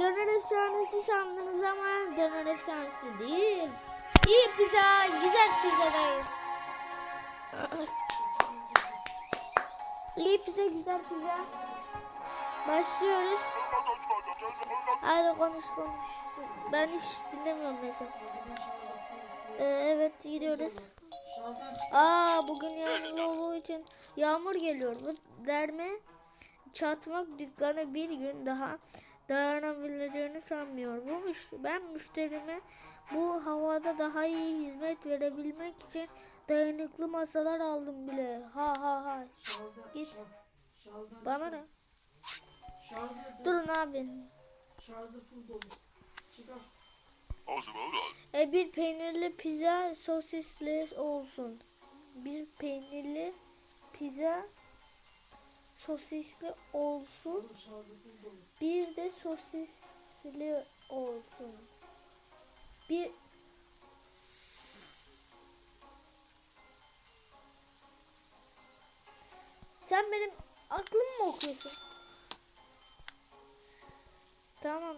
döner efsanesi sandınız ama döner efsanesi değil. İyi pizza, güzel pizzadayız. İyi pizza, güzel pizza. Başlıyoruz. Hadi konuş konuş. Ben hiç dinlemiyorum mesela. Ee, evet gidiyoruz. Aa bugün yağmur olduğu için yağmur geliyor. Bu derme çatmak dükkanı bir gün daha dayanabileceğini sanmıyor. Bu ben müşterime bu havada daha iyi hizmet verebilmek için dayanıklı masalar aldım bile. Ha ha ha. Git. Şarjdan Bana ne? Durun abi. E, bir peynirli pizza sosisli olsun. Bir peynirli sosisli olsun. Bir de sosisli olsun. Bir Sen benim aklımı mı okuyorsun? Tamam,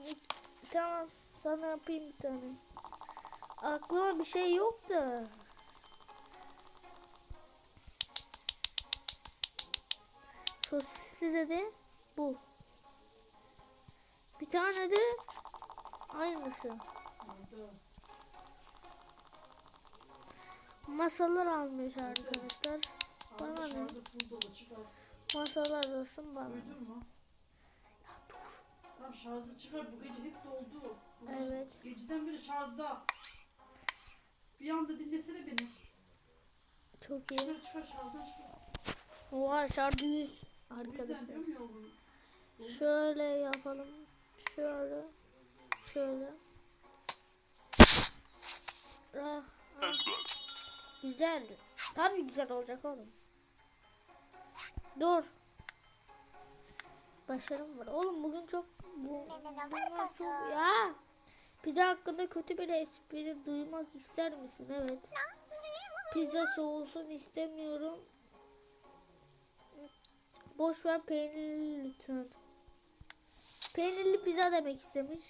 tamam sana yapayım bir tane. Aklıma bir şey yok da. Sosisli dedi bu. Bir tane de aynısı. Masalar almış arkadaşlar. Bana ne? Masalar olsun bana. Mu? Tamam şarjı çıkar. Bu gece hep doldu. Bu Evet. Geceden beri şarjda. Bir anda dinlesene beni. Çok iyi. Çıkar çıkar şarjdan çıkar. Oha şarjı 100 Bizden arkadaşlar. Şöyle yapalım. Şöyle. Şöyle. Ah, ah. Güzel. Tabii güzel olacak oğlum. Dur. Başarım var. Oğlum bugün çok bu, çok ya. Pizza hakkında kötü bir espri duymak ister misin? Evet. Pizza soğusun istemiyorum. Boş ver peynirli lütfen. Peynirli pizza demek istemiş.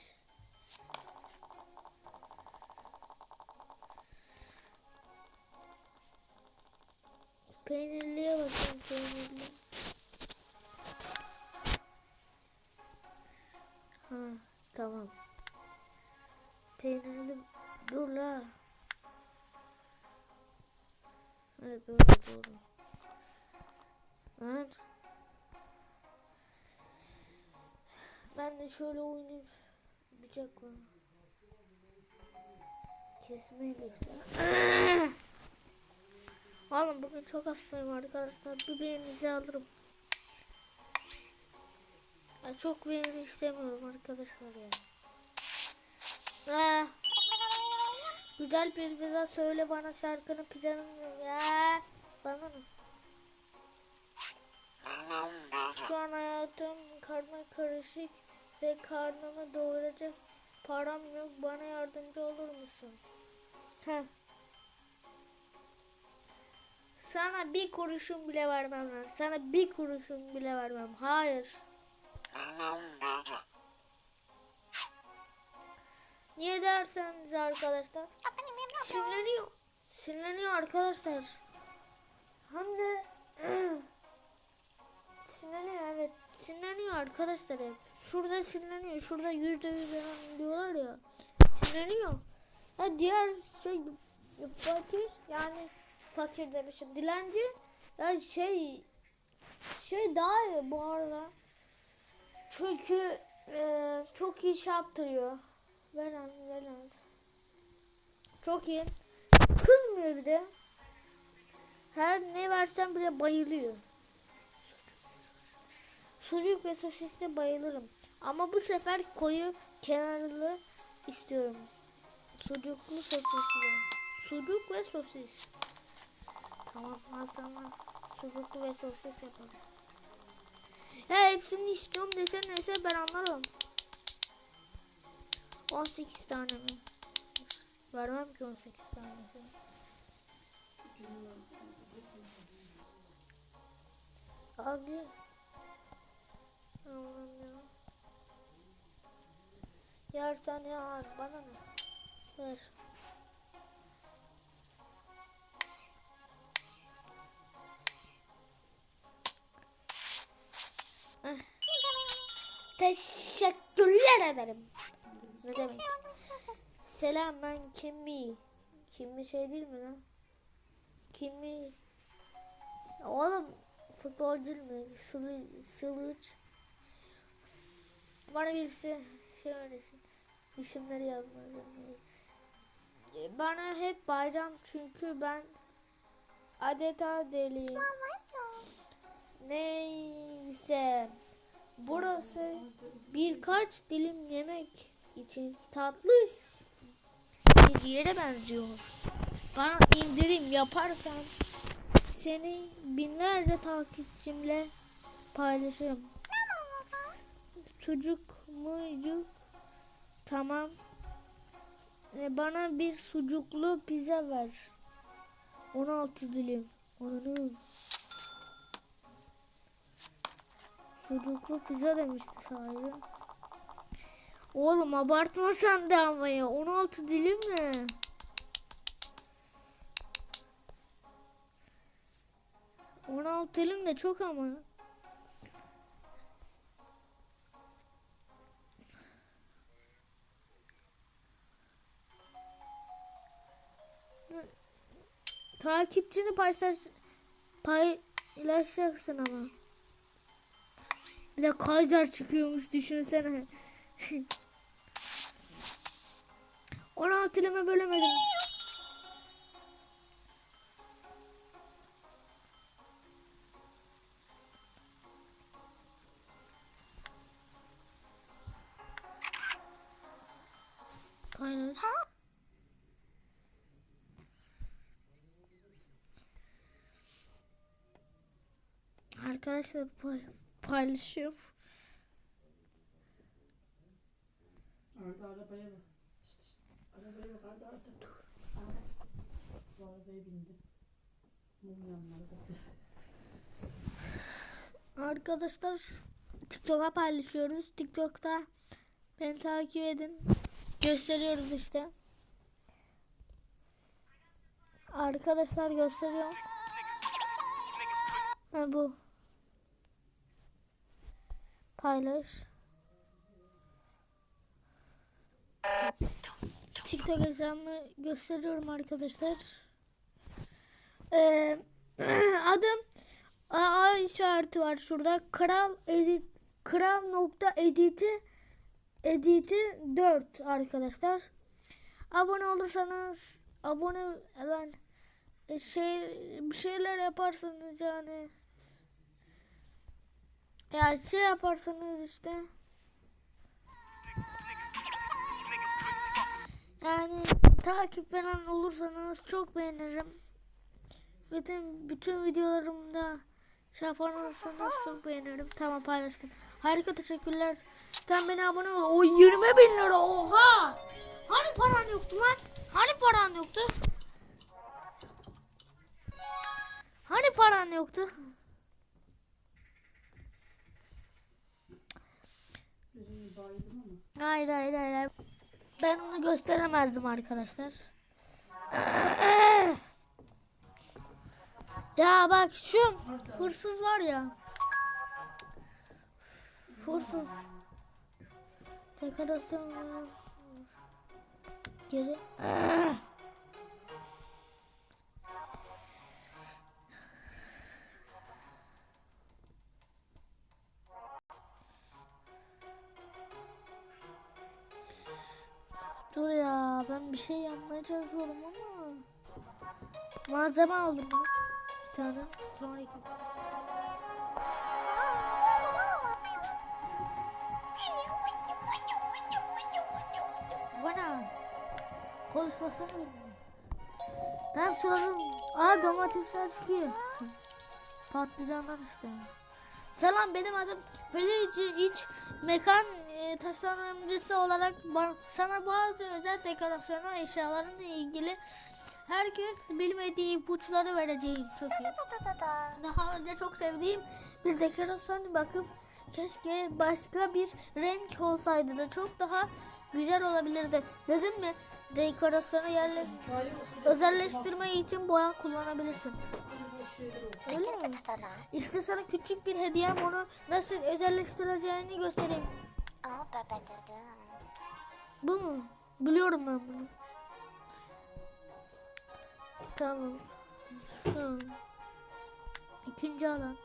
Peynirliye bakın peynirli. Ha tamam. Peynirli dur la. Evet böyle doğru. Evet. Ben de şöyle oynayayım. Bıçakla. Kesmeyle işte. Oğlum bugün çok hastayım arkadaşlar. Bir beğeninizi alırım. Ya çok beğeni istemiyorum arkadaşlar ya. Ah. Güzel bir pizza söyle bana şarkının pizzanın ya. Bana ne? Şu an hayatım karma karışık ve karnımı doyuracak param yok. Bana yardımcı olur musun? Heh. Sana bir kuruşun bile vermem lan. Sana bir kuruşun bile vermem. Hayır. Niye derseniz arkadaşlar? Sinirleniyor. Sinirleniyor arkadaşlar. Hem de sinirleniyor evet. Sinirleniyor arkadaşlar hep. Şurada sinirleniyor. Şurada yüzde yüz diyorlar ya. Sinirleniyor. Ha diğer şey fakir yani fakir demişim. Dilenci ya şey şey daha iyi bu arada. Çünkü e, çok iyi şey yaptırıyor. Veren veren. Çok iyi. Kızmıyor bir de. Her ne versen bile bayılıyor. Sucuk ve sosisle bayılırım. Ama bu sefer koyu kenarlı istiyorum. Sucuklu sosisli. Sucuk ve sosis. Tamam al tamam. Sucuklu ve sosis yapalım. Ya hepsini istiyorum desen neyse ben anlarım. 18 tane mi? Vermem ki 18 tanesi. Abi. Allah'ım ya. Yersen ya bana ne? Ver. Ah. Teşekkürler ederim. Ne demek? Selam ben Kimmi. Kimmi şey değil mi lan? Kimmi. Oğlum futbolcu değil mi? Sılı, Sılıç. Bana birisi şey öğretsin. İsimleri yazmalı. Bana hep bayram çünkü ben adeta deliyim. Neyse. Burası birkaç dilim yemek için tatlış bir yere benziyor. Bana indirim yaparsan seni binlerce takipçimle paylaşırım. Sucuk mucuk tamam. E, bana bir sucuklu pizza ver. 16 dilim. Onun. Sucuklu pizza demişti sahibi. Oğlum abartma sen de ama ya. 16 dilim mi? On altı dilim de çok ama. Takipçini paylaş paylaşacaksın ama. Bir de Kaiser çıkıyormuş düşünsene. 16 dilime bölemedim. Arkadaşlar pay paylaşıyorum. Arda arabaya bak. Arabaya bak Arda Arda. Arda. Bu arabaya bindi. Mum yanma arabası. Arkadaşlar TikTok'a paylaşıyoruz. TikTok'ta beni takip edin. Gösteriyoruz işte. Arkadaşlar gösteriyorum. Ha bu. Paylaş. TikTok hesabımı gösteriyorum arkadaşlar. Ee, adım A, işareti var şurada. Kral edit kral nokta editi editi 4 arkadaşlar. Abone olursanız abone lan şey bir şeyler yaparsanız yani ya şey yaparsanız işte yani takip falan olursanız çok beğenirim. Bütün bütün videolarımda şey yaparsanız çok beğenirim. Tamam paylaştım. Harika teşekkürler. Sen beni abone ol. O 20 bin lira oha. Hani paran yoktu lan? Hani paran yoktu? Hani paran yoktu? Hayır hayır. hayır. Ben onu gösteremezdim arkadaşlar. Ya bak şu hırsız var ya. Hırsız. Dekorasyon geri. bir şey yapmaya çalışıyorum ama malzeme aldım ben. Bir tane sonra iki. Bana konuşmasını. Ben sorarım. Aa domatesler çıkıyor. Patlıcanlar işte. Selam benim adım Felici İç Mekan tasarımcısı olarak sana bazı özel dekorasyonel eşyalarla ilgili herkes bilmediği ipuçları vereceğim çok iyi. Daha önce çok sevdiğim bir dekorasyon bakıp Keşke başka bir renk olsaydı da çok daha güzel olabilirdi. Dedim mi? Dekorasyonu yerleş özelleştirme için boya kullanabilirsin. Öyle mi? İşte sana küçük bir hediyem onu nasıl özelleştireceğini göstereyim. Bu mu? Biliyorum ben bunu. Tamam. Şu. İkinci alan.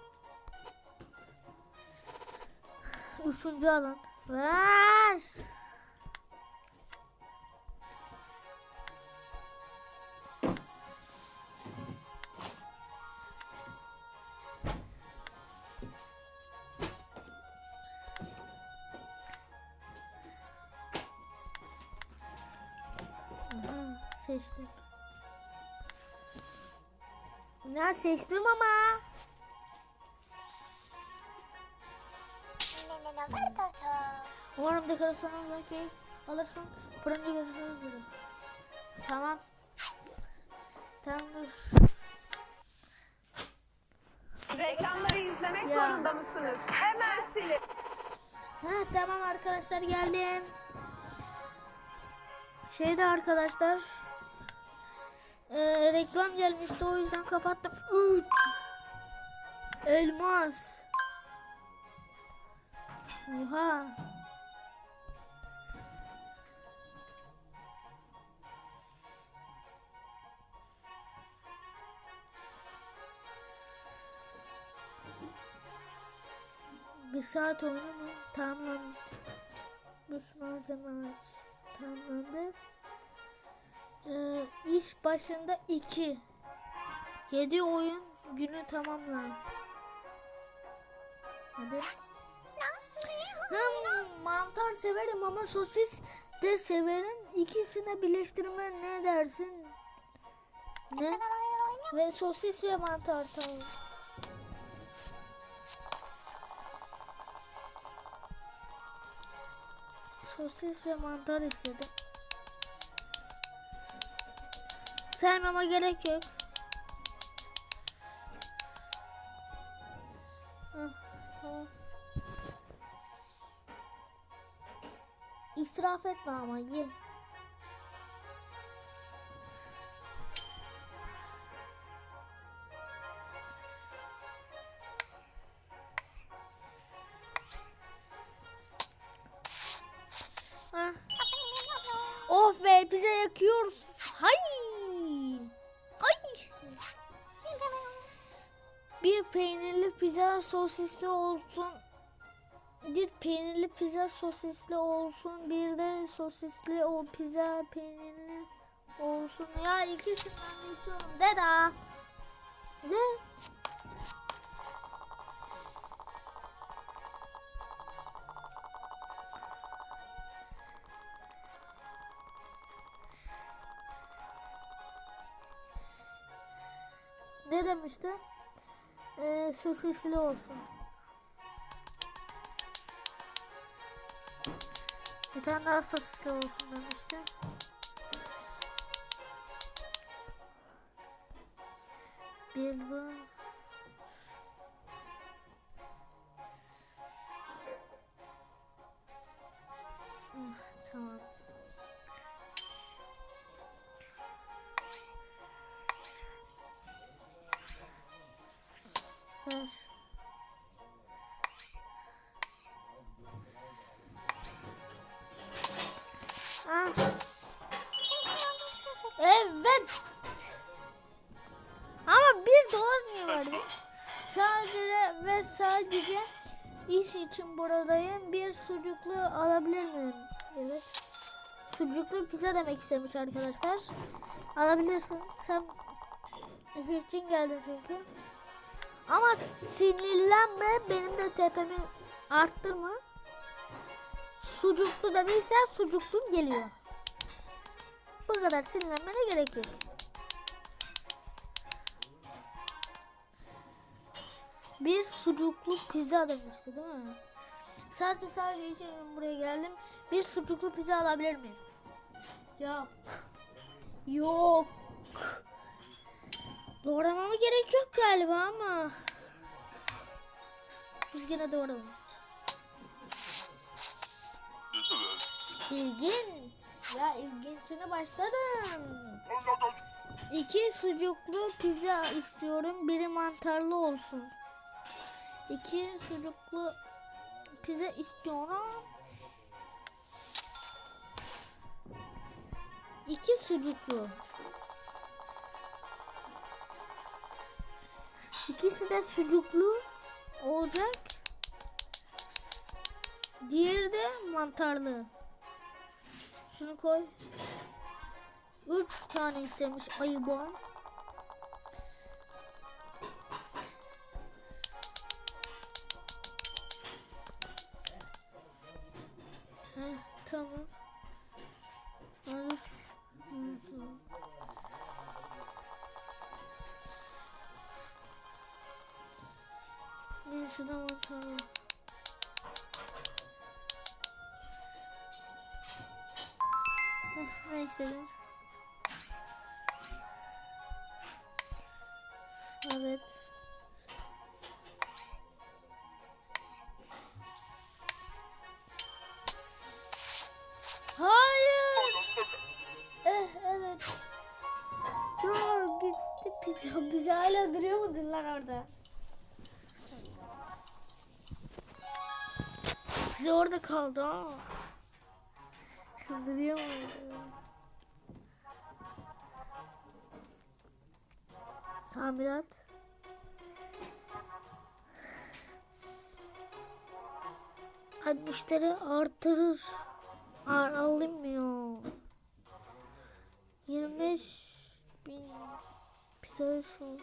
Üçüncü alan. Ver. Ya seçtim ama. Umarım dekorasyonu keyif alırsın. Fırıncı gözüküyor dedi. Tamam. Tamam dur. Reklamları izlemek Ya. zorunda mısınız? Hemen silin. Ha, tamam arkadaşlar geldim. Şeyde arkadaşlar. Eee, reklam gelmişti o yüzden kapattım. Üç. Elmas. Oha. Bir saat oyunu mu? Tamamlandı. Bu malzeme aç. Tamamlandı. Ee, iş başında 2. 7 oyun günü tamamla. Hadi. Hmm, mantar severim ama sosis de severim. İkisini birleştirme ne dersin? Ne? Ve sosis ve mantar tamam. Sosis ve mantar istedim. Saymama gerek yok. İsraf etme ama ye. Peynirli pizza sosisli olsun. Bir peynirli pizza sosisli olsun. Bir de sosisli o pizza peynirli olsun. Ya ikisinden de istiyorum. Deda. De. Ne demişti? Ee, sosisli olsun. Bir tane daha sosisli olsun demişti. Bir bu. Tamam. Sucuklu pizza demek istemiş arkadaşlar. Alabilirsin. Sen için geldin çünkü. Ama sinirlenme benim de tepemi arttırma. Sucuklu dediysen sucuklun geliyor. Bu kadar sinirlenmene gerek yok. Bir sucuklu pizza demişti değil mi? Sadece sadece için buraya geldim. Bir sucuklu pizza alabilir miyim? Ya. Yok. Doğramama gerek yok galiba ama. Biz gene doğralım. İlginç. Ya ilginçine başlarım. İki sucuklu pizza istiyorum. Biri mantarlı olsun. İki sucuklu pizza istiyorum. İki sucuklu. İkisi de sucuklu olacak. Diğeri de mantarlı. Şunu koy. Üç tane istemiş ayı De. Evet. Hayır. Eh evet. Ya gitti pizza. Pizza hala duruyor mudur lan orada? Pizza orada kaldı ha. Duruyor mu? Tamirat. Ay müşteri artırır. Ar alınmıyor. 25 bin pizza sos.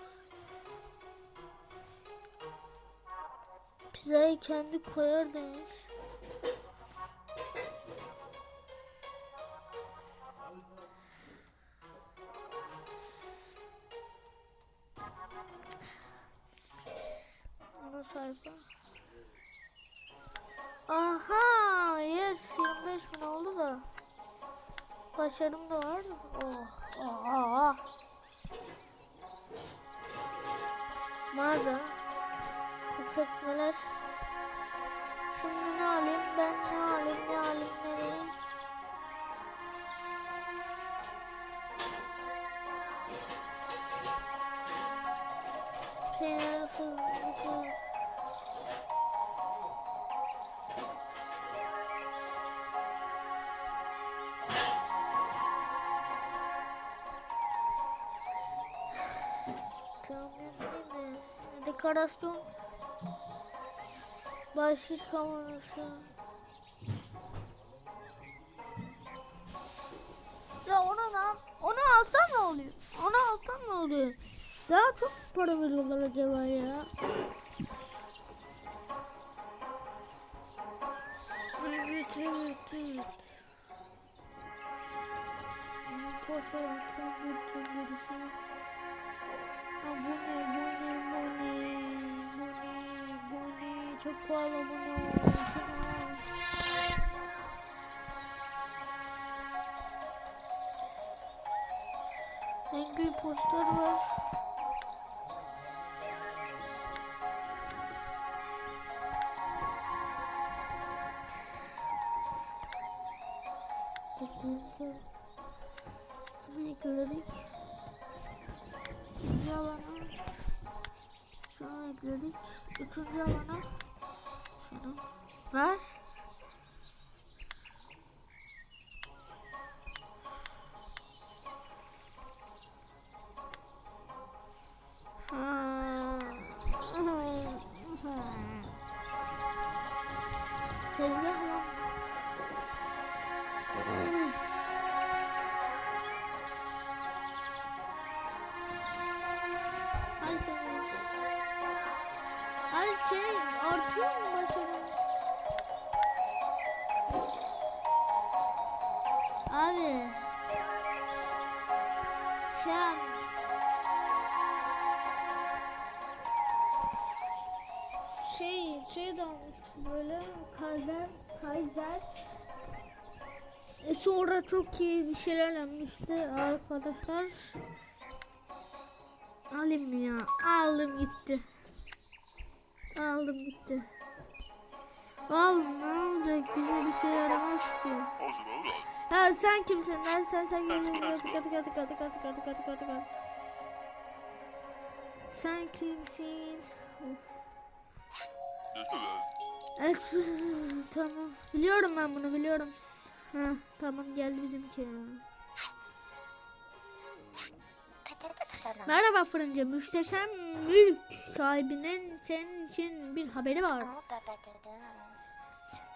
Pizzayı kendi koyar demiş. Ana sayfa. Aha yes 25 bin oldu da. Başarım da var. Oh, oh. Mağaza. Baksak neler. Şimdi ne alayım ben ne alayım ne alayım nereye? Şeyler fızlıklar. Dekorasyon bahşiş kamerası. Ya ona da onu alsam ne oluyor? Onu alsam ne oluyor? Daha çok para veriyorlar acaba ya. Evet evet evet. Portakal bütün birisi. Çok pahalı bu ne şunu. Angry poster var. Dokuzda şunu ekledik. İkinci alana şunu ekledik. Üçüncü alana ver. Tezgah lan. Ay sen sonra çok iyi bir şeyler almıştı arkadaşlar. Alayım ya? Aldım gitti. Aldım gitti. Oğlum ne olacak bize bir şey yaramaz ki. Ya sen kimsin lan sen sen kimsin? Hadi hadi hadi hadi hadi hadi hadi hadi hadi. Sen kimsin? Of. Tamam. Biliyorum ben bunu biliyorum. Ha tamam geldi bizimki Merhaba fırıncı. Müsteşem mülk sahibinin senin için bir haberi var.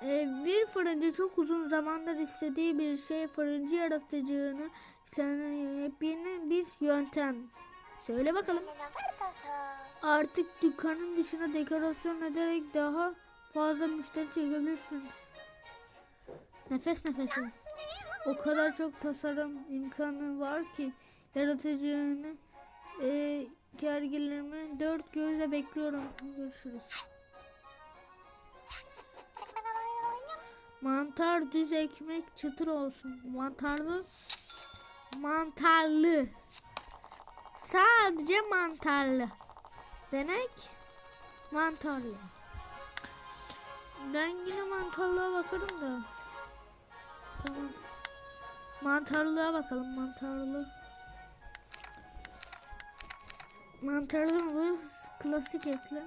Ee, bir fırıncı çok uzun zamandır istediği bir şey fırıncı yaratıcını sana bir, yöntem. Söyle bakalım. Artık dükkanın dışına dekorasyon ederek daha fazla müşteri çekebilirsin. Nefes nefese. O kadar çok tasarım imkanı var ki yaratıcını e, gergilerimi dört gözle bekliyorum. Görüşürüz. Mantar düz ekmek çıtır olsun. Mantarlı mantarlı. Sadece mantarlı. Demek mantarlı. Ben yine mantarlığa bakarım da. Tamam. Mantarlığa bakalım mantarlı. Mantarlı mı? Klasik ekle.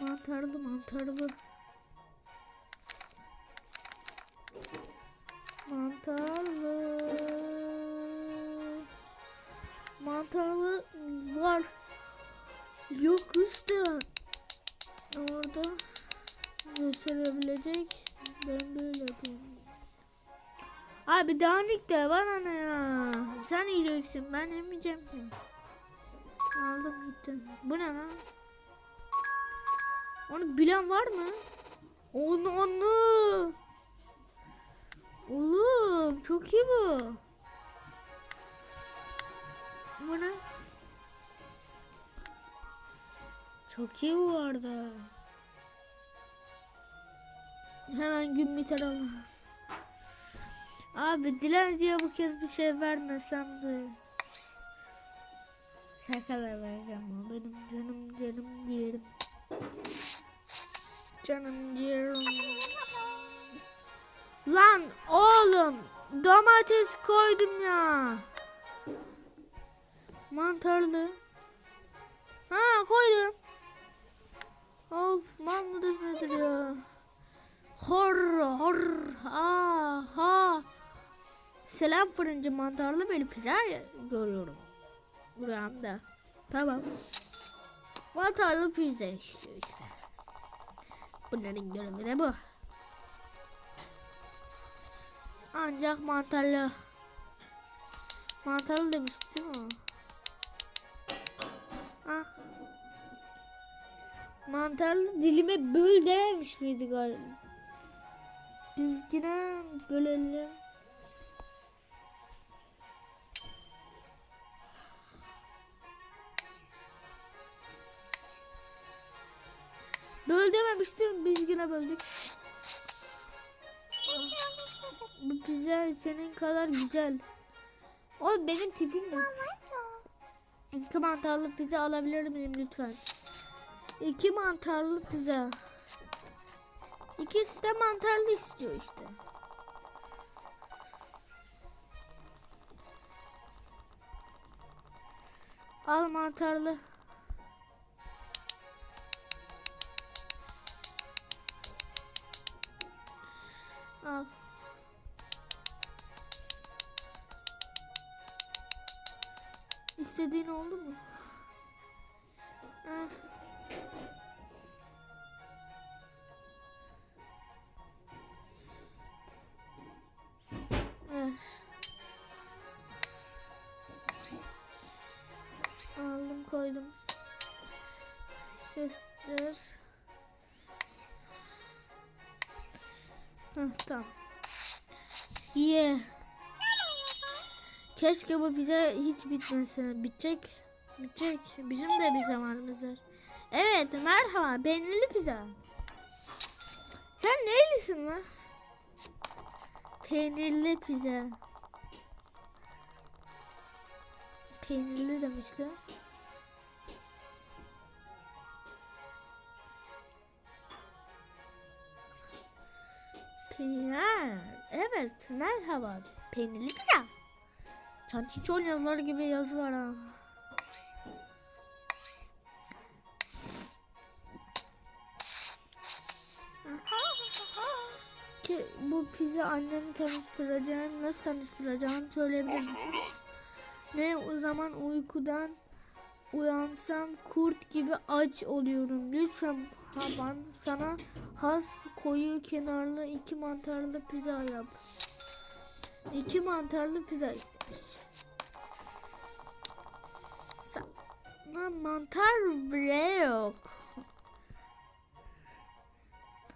Mantarlı mantarlı. Mantarlı. Mantarlı var. Yok işte. Orada gösterebilecek. Ben böyle yapayım. Abi dağınık de bana ne ya. Sen yiyeceksin ben yemeyeceğim ki. Aldım gittim. Bu ne lan? Onu bilen var mı? Onu onu. Oğlum çok iyi bu. Bu ne? Çok iyi bu arada. Hemen gün biter ama. Abi dilenciye bu kez bir şey vermesem de. Şakalar vereceğim ama benim canım canım ciğerim. Canım ciğerim. Lan oğlum domates koydum ya. Mantarlı. Ha koydum. Of mal mıdır nedir ya? Hor hor aha. Selam fırıncı mantarlı böyle pizza görüyorum. Buramda. Tamam. Mantarlı pizza istiyor işte. Bunların görevi de bu. Ancak mantarlı. Mantarlı demişti değil mi? Ah. Mantarlı dilime böl dememiş miydi galiba? Biz yine bölelim. Dememiştim biz yine böldük. Bu pizza senin kadar güzel. O benim tipim mi? İki mantarlı pizza alabilir miyim lütfen? İki mantarlı pizza. İkisi de mantarlı istiyor işte. Al mantarlı. Al. İstediğin oldu mu? Ah. Ver. Aldım koydum. Sesler. Hah tamam. Ye. Keşke bu bize hiç bitmese. Bitecek. Bitecek. Bizim de bir zamanımız var. Evet merhaba. Peynirli pizza. Sen neylisin lan? Peynirli pizza. Peynirli demişti. Evet merhaba. Peynirli pizza. Çantiçol yazılar gibi yazı var ha. Ki bu pizza annemi tanıştıracağım. Nasıl tanıştıracağım söyleyebilir misin? Ne o zaman uykudan uyansam kurt gibi aç oluyorum. Lütfen Haban sana has koyu kenarlı iki mantarlı pizza yap. İki mantarlı pizza istemiş. Sana mantar bile yok.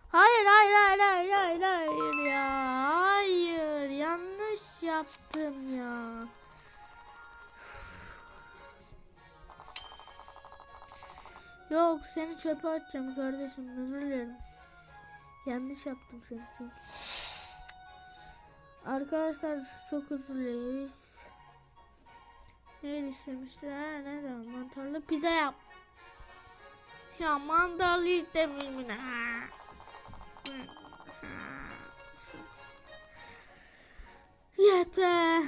Hayır hayır hayır hayır hayır hayır ya. Hayır yanlış yaptım ya. Yok seni çöpe atacağım kardeşim özür dilerim. Yanlış yaptım seni çünkü. Arkadaşlar çok özür dileriz. Neydi istemişler? Ne zaman mantarlı pizza yap. Ya mantarlı istemiyorum. Ha. Yeter.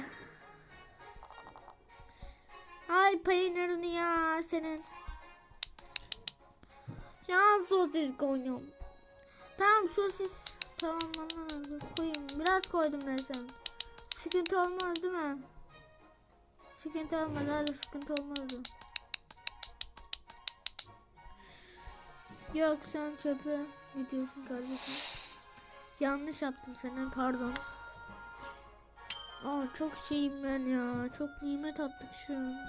Ay peynirini ya senin. Ya sosis koydum. Tamam sosis. Tamam anladım. Koyayım. Biraz koydum desem. Sıkıntı olmaz değil mi? Sıkıntı olmaz. Hadi sıkıntı olmazdı. Yok sen çöpe gidiyorsun kardeşim. Yanlış yaptım senin pardon. Aa çok şeyim ben ya. Çok nimet attık şu an.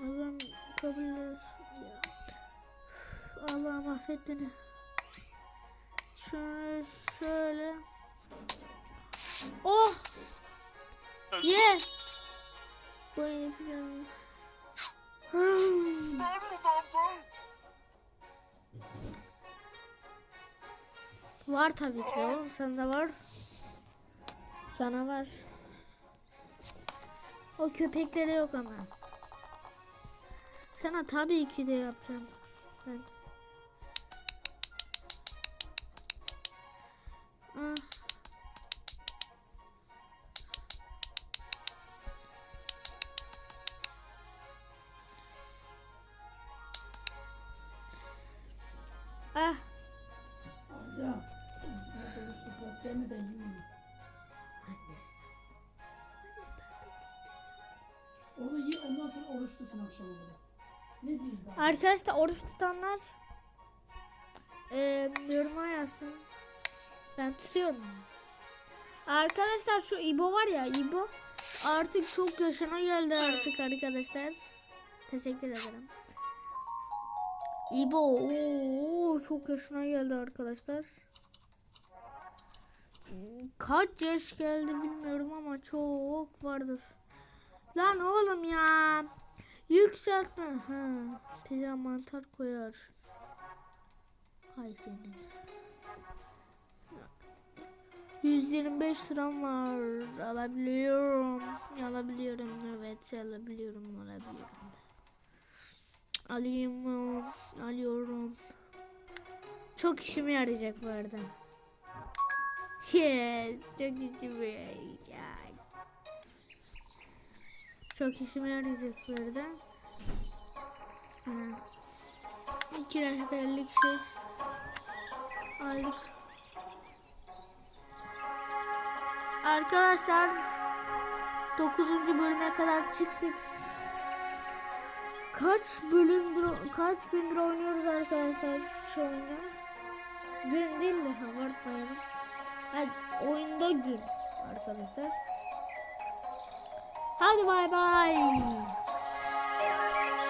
Allah'ım kabul et. Ya. Allah'ım affet beni. Şöyle şöyle. Oh! Ye! Bu yapacağım. Hmm. Var tabii ki oğlum sende var. Sana var. O köpeklere yok ama. Sana tabii ki de yapacağım. Ben. Ah. Ah. Onu ye ondan sonra oruç tutsun akşama kadar. Ne diyeyim ben? Arkadaşlar oruç tutanlar eee yoruma yazsın. Ben tutuyorum. Arkadaşlar şu İbo var ya İbo artık çok yaşına geldi artık arkadaşlar. Teşekkür ederim. İbo oo, çok yaşına geldi arkadaşlar. Kaç yaş geldi bilmiyorum ama çok vardır. Lan oğlum ya. Yükseltme. Pizza mantar koyar. Hay senin. 125 liram var. Alabiliyorum. Alabiliyorum. Evet alabiliyorum. Alabiliyorum. Alayım. Alıyorum. Çok işime yarayacak bu arada. Yes. Çok işime yarayacak. Çok işime yarayacak bu arada. Ha. İki rehberlik şey aldık. Arkadaşlar 9. bölüme kadar çıktık. Kaç bölümdür kaç gündür oynuyoruz arkadaşlar şu oyunu. Gün değil de abartmayalım. Yani oyunda gün arkadaşlar. Hadi bay bay.